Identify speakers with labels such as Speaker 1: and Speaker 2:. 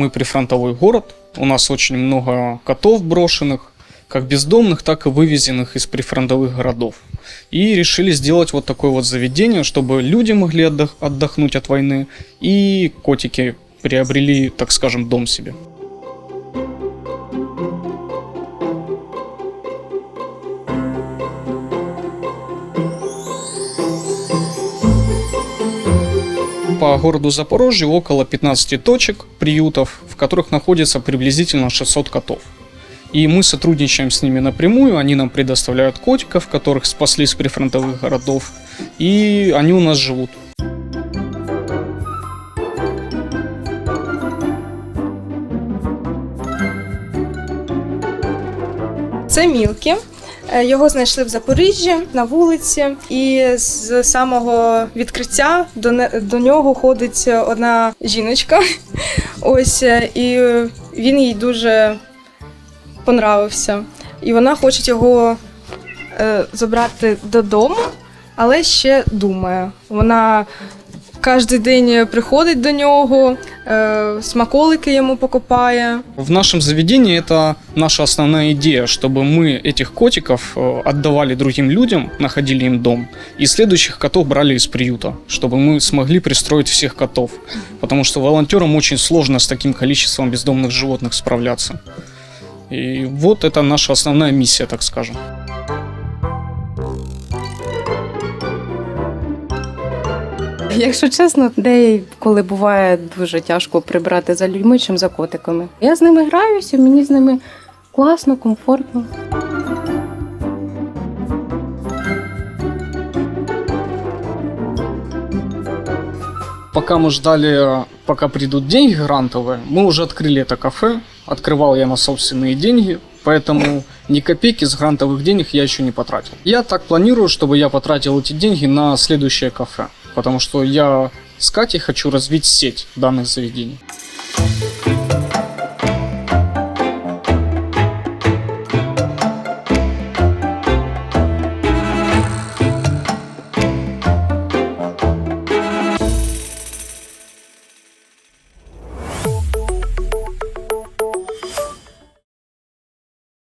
Speaker 1: Мы прифронтовой город, у нас очень много котов брошенных, как бездомных, так и вывезенных из прифронтовых городов. И решили сделать вот такое вот заведение, чтобы люди могли отдох- отдохнуть от войны, и котики приобрели, так скажем, дом себе. По городу Запорожье около 15 точек приютов, в которых находится приблизительно 600 котов. И мы сотрудничаем с ними напрямую, они нам предоставляют котиков, которых спасли с прифронтовых городов, и они у нас живут.
Speaker 2: Це Мілкі. Е, Його знайшли в Запоріжжі на вулиці, і з самого відкриття до, до нього ходить одна жіночка. Ось е, і він їй дуже понравився. І вона хоче його е, забрати додому, але ще думає. Вона кожен день приходить до нього, смаколики йому покупає.
Speaker 1: В нашем заведении это наша основная идея, чтобы мы этих котиков э, отдавали другим людям, находили им дом, и следующих котов брали из приюта, чтобы мы смогли пристроить всех котов. Потому что волонтерам очень сложно с таким количеством бездомных животных справляться. И вот это наша основная миссия, так скажем.
Speaker 3: Якщо чесно, де коли буває дуже тяжко прибрати за людьми, чим за котиками. Я з ними граюся, мені з ними класно, комфортно.
Speaker 1: Пока мы ждали, пока придут деньги грантовые, мы уже открыли это кафе. Открывал я на собственные деньги, поэтому ни копейки с грантовых денег я еще не потратил. Я так планирую, чтобы я потратил эти деньги на следующее кафе, потому что я с Катей хочу развить сеть данных заведений.